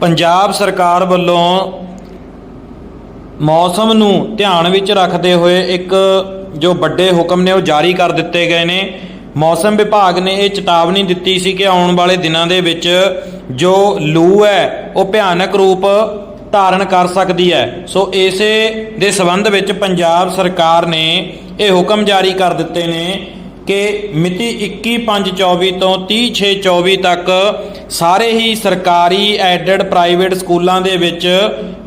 ਪੰਜਾਬ ਸਰਕਾਰ ਵੱਲੋਂ ਮੌਸਮ ਨੂੰ ਧਿਆਨ ਵਿੱਚ ਰੱਖਦੇ ਹੋਏ ਇੱਕ ਜੋ ਵੱਡੇ ਹੁਕਮ ਨੇ ਉਹ ਜਾਰੀ ਕਰ ਦਿੱਤੇ ਗਏ ਨੇ। ਮੌਸਮ ਵਿਭਾਗ ਨੇ ਇਹ ਚੇਤਾਵਨੀ ਦਿੱਤੀ ਸੀ ਕਿ ਆਉਣ ਵਾਲੇ ਦਿਨਾਂ ਦੇ ਵਿੱਚ ਜੋ ਲੂ ਹੈ, ਉਹ ਭਿਆਨਕ ਰੂਪ ਧਾਰਨ ਕਰ ਸਕਦੀ ਹੈ। ਸੋ ਇਸੇ ਦੇ ਸੰਬੰਧ ਵਿੱਚ ਪੰਜਾਬ ਸਰਕਾਰ ਨੇ ਇਹ ਹੁਕਮ ਜਾਰੀ ਕਰ ਦਿੱਤੇ ਨੇ ਕਿ ਮਿਤੀ 21/5/24 ਤੋਂ 30/6/24 ਤੱਕ ਸਾਰੇ ਹੀ ਸਰਕਾਰੀ ਐਡਡ ਪ੍ਰਾਈਵੇਟ ਸਕੂਲਾਂ ਦੇ ਵਿੱਚ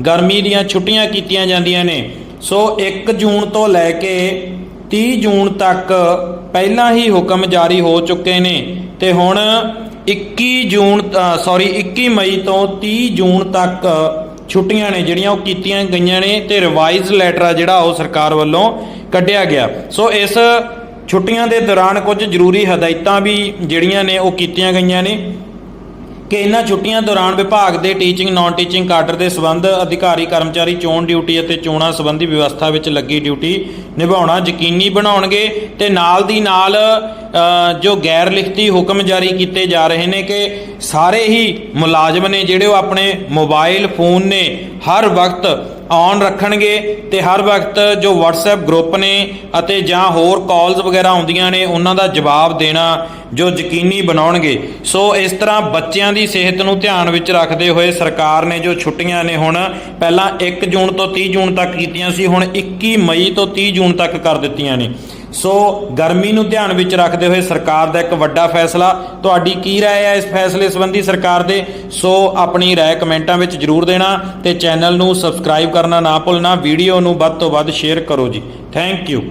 ਗਰਮੀ ਦੀਆਂ ਛੁੱਟੀਆਂ ਕੀਤੀਆਂ ਜਾਂਦੀਆਂ ਨੇ। ਸੋ 1 ਜੂਨ ਤੋਂ ਲੈ ਕੇ 30 ਜੂਨ ਤੱਕ ਪਹਿਲਾਂ ਹੀ ਹੁਕਮ ਜਾਰੀ ਹੋ ਚੁੱਕੇ ਨੇ ਤੇ ਹੁਣ 21 ਜੂਨ ਸੌਰੀ 21 ਮਈ ਤੋਂ 30 ਜੂਨ ਤੱਕ ਛੁੱਟੀਆਂ ਨੇ ਜਿਹੜੀਆਂ ਉਹ ਕੀਤੀਆਂ ਗਈਆਂ ਨੇ ਤੇ ਰਿਵਾਈਜ਼ ਲੈਟਰ ਆ ਜਿਹੜਾ ਉਹ ਸਰਕਾਰ ਵੱਲੋਂ ਕੱਢਿਆ ਗਿਆ। ਸੋ ਇਸ ਛੁੱਟੀਆਂ ਦੇ ਦੌਰਾਨ ਕੁਝ ਜ਼ਰੂਰੀ ਹਦਾਇਤਾਂ ਵੀ ਜਿਹੜੀਆਂ ਨੇ ਉਹ ਕੀਤੀਆਂ ਗਈਆਂ ਨੇ ਕਿ ਇਹਨਾਂ ਛੁੱਟੀਆਂ ਦੌਰਾਨ ਵਿਭਾਗ ਦੇ ਟੀਚਿੰਗ ਨਾਨ ਟੀਚਿੰਗ ਕਾਡਰ ਦੇ ਸੰਬੰਧ ਅਧਿਕਾਰੀ, ਕਰਮਚਾਰੀ ਚੋਣ ਡਿਊਟੀ ਅਤੇ ਚੋਣਾਂ ਸੰਬੰਧੀ ਵਿਵਸਥਾ ਵਿੱਚ ਲੱਗੀ ਡਿਊਟੀ ਨਿਭਾਉਣਾ ਯਕੀਨੀ ਬਣਾਉਣਗੇ ਤੇ ਨਾਲ ਦੀ ਨਾਲ ਜੋ ਗੈਰ ਲਿਖਤੀ ਹੁਕਮ ਜਾਰੀ ਕੀਤੇ ਜਾ ਰਹੇ ਨੇ ਕਿ ਸਾਰੇ ਹੀ ਮੁਲਾਜ਼ਮ ਨੇ ਜਿਹੜੇ ਉਹ ਆਪਣੇ ਮੋਬਾਈਲ ਫੋਨ ਨੇ, ਹਰ ਵਕਤ ਔਨ ਰੱਖਣਗੇ ਤੇ ਹਰ ਵਕਤ ਜੋ WhatsApp ਗਰੁੱਪ ਨੇ ਅਤੇ ਜਾਂ ਹੋਰ ਕਾਲਸ ਵਗੈਰਾ ਆਉਂਦੀਆਂ ਨੇ, ਉਹਨਾਂ ਦਾ ਜਵਾਬ ਦੇਣਾ ਜੋ ਯਕੀਨੀ ਬਣਾਉਣਗੇ। ਸੋ ਇਸ ਤਰ੍ਹਾਂ ਬੱਚਿਆਂ ਦੀ ਸਿਹਤ ਨੂੰ ਧਿਆਨ ਵਿੱਚ ਰੱਖਦੇ ਹੋਏ ਸਰਕਾਰ ਨੇ ਜੋ ਛੁੱਟੀਆਂ ਨੇ ਹੁਣ, ਪਹਿਲਾਂ 1 ਜੂਨ ਤੋਂ 30 ਜੂਨ ਤੱਕ ਕੀਤੀਆਂ ਸੀ, ਹੁਣ 21 ਮਈ ਤੋਂ 30 ਜੂਨ ਤੱਕ ਕਰ ਦਿੱਤੀਆਂ ਨੇ। ਸੋ ਗਰਮੀ ਨੂੰ ਧਿਆਨ ਵਿੱਚ ਰੱਖਦੇ ਹੋਏ ਸਰਕਾਰ ਦਾ ਇੱਕ ਵੱਡਾ ਫੈਸਲਾ ਤੁਹਾਡੀ ਕੀ رائے ਹੈ ਇਸ ਫੈਸਲੇ ਸੰਬੰਧੀ ਸਰਕਾਰ ਦੇ ਸੋ ਆਪਣੀ رائے ਕਮੈਂਟਾਂ ਵਿੱਚ ਜਰੂਰ ਦੇਣਾ ਤੇ ਚੈਨਲ ਨੂੰ ਸਬਸਕ੍ਰਾਈਬ ਕਰਨਾ ਨਾ ਭੁੱਲਣਾ ਵੀਡੀਓ ਨੂੰ ਵੱਧ ਤੋਂ ਵੱਧ ਸ਼ੇਅਰ ਕਰੋ ਜੀ ਥੈਂਕ ਯੂ